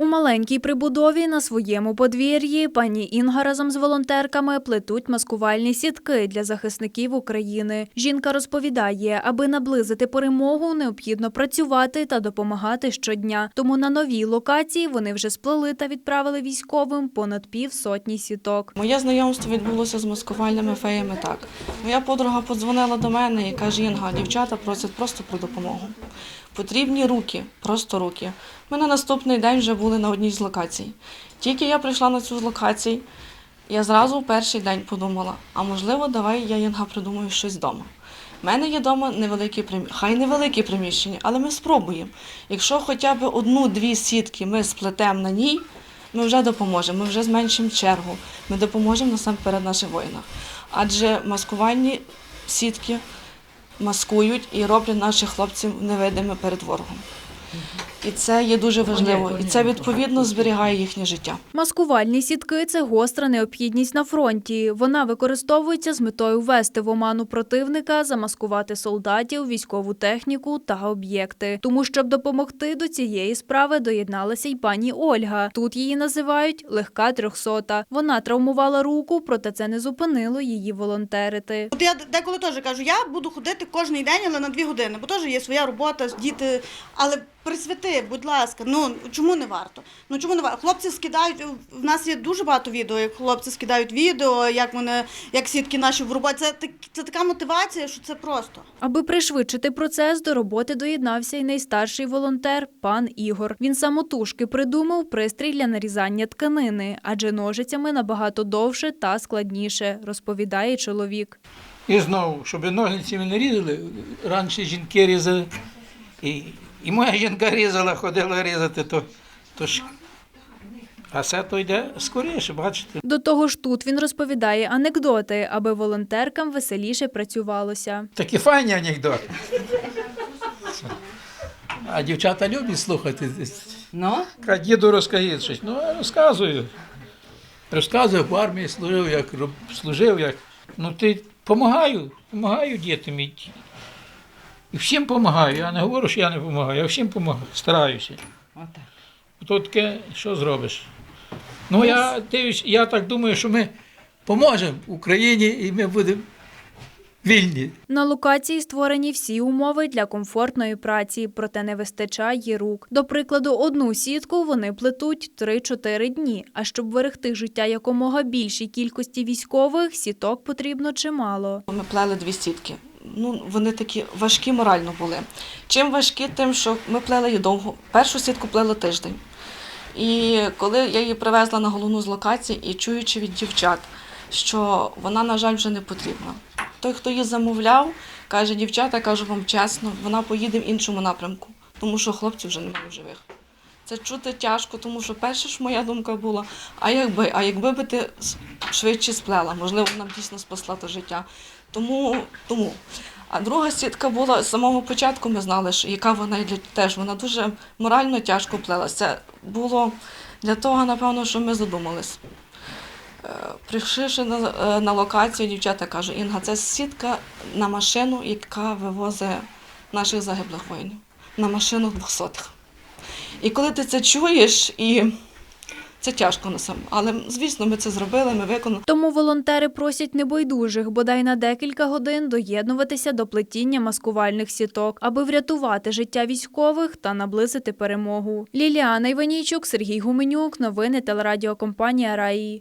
У маленькій прибудові на своєму подвір'ї пані Інга разом з волонтерками плетуть маскувальні сітки для захисників України. Жінка розповідає, аби наблизити перемогу, необхідно працювати та допомагати щодня. Тому на новій локації вони вже сплели та відправили військовим понад пів сотні сіток. Моє знайомство відбулося з маскувальними феями так. Моя подруга подзвонила до мене і каже, Інга, дівчата просять просто про допомогу. Потрібні руки, просто руки. Ми на наступний день вже були на одній з локацій. Тільки я прийшла на цю з локацій, я зразу в перший день подумала, а можливо, давай я Інга придумаю щось вдома. У мене є вдома невеликі приміщення, хай невеликі приміщення, але ми спробуємо. Якщо хоча б одну-дві сітки ми сплетемо на ній, ми вже допоможемо, ми вже зменшимо чергу, ми допоможемо насамперед нашим воїнам. Адже маскувальні сітки маскують і роблять наших хлопців невидими перед ворогом. І це є дуже важливо, і це відповідно зберігає їхнє життя. Маскувальні сітки це гостра необхідність на фронті. Вона використовується з метою ввести в оману противника, замаскувати солдатів, військову техніку та об'єкти. Тому, щоб допомогти до цієї справи, доєдналася й пані Ольга. Тут її називають легка трьохсота. Вона травмувала руку, проте це не зупинило її волонтерити. От я деколи теж кажу, я буду ходити кожен день, але на дві години, бо теж є своя робота, діти. Але присвяти, будь ласка, ну чому не варто? Ну чому не варто? Хлопці скидають. В нас є дуже багато відео, як хлопці скидають відео, як вони, як сітки наші в роботі. Це, це така мотивація, що це просто. Аби пришвидшити процес, до роботи доєднався й найстарший волонтер пан Ігор. Він самотужки придумав пристрій для нарізання тканини, адже ножицями набагато довше та складніше, розповідає чоловік. І знову, щоб ножницями не різали, раніше жінки різали, і, і моя жінка різала, ходила різати, то, то ж. А це то йде скоріше, бачите. До того ж, тут він розповідає анекдоти, аби волонтеркам веселіше працювалося. Такі файні анекдоти. А дівчата люблять слухати. Ну, діду розкажіть щось. Ну, я розказую. Розказую, в армії служив, як служив, як. Ну, ти допомагаю, допомагаю дітям. І, всім допомагаю. Я не говорю, що я не допомагаю, я всім допомагаю, стараюся. отак. То таке, що зробиш? Ну, я, дивлюсь, я так думаю, що ми поможемо Україні і ми будемо вільні. На локації створені всі умови для комфортної праці, проте не вистачає рук. До прикладу, одну сітку вони плетуть 3-4 дні. А щоб берегти життя якомога більшій кількості військових, сіток потрібно чимало. Ми плели дві сітки. Ну, вони такі важкі морально були. Чим важкі, тим, що ми плели її довго. Першу сітку плели тиждень. І коли я її привезла на головну з локації і чуючи від дівчат, що вона, на жаль, вже не потрібна. Той, хто її замовляв, каже, дівчата, кажу вам чесно, вона поїде в іншому напрямку, тому що хлопців вже немає в живих. Це чути тяжко, тому що перша ж моя думка була, а якби, а якби би ти швидше сплела, можливо, нам дійсно спасла те життя. Тому, тому. А друга сітка була з самого початку, ми знали, що яка вона для теж вона дуже морально тяжко плелася. Це було для того, напевно, що ми задумались. Е, Прийшовши на, е, на локацію, дівчата кажуть, Інга, це сітка на машину, яка вивозить наших загиблих воїнів, на машину двохсотих. І коли ти це чуєш, і це тяжко на сам. Але звісно, ми це зробили, ми виконали. Тому волонтери просять небайдужих бодай на декілька годин доєднуватися до плетіння маскувальних сіток, аби врятувати життя військових та наблизити перемогу. Ліліана Іванійчук, Сергій Гуменюк. Новини телерадіокомпанія Раї.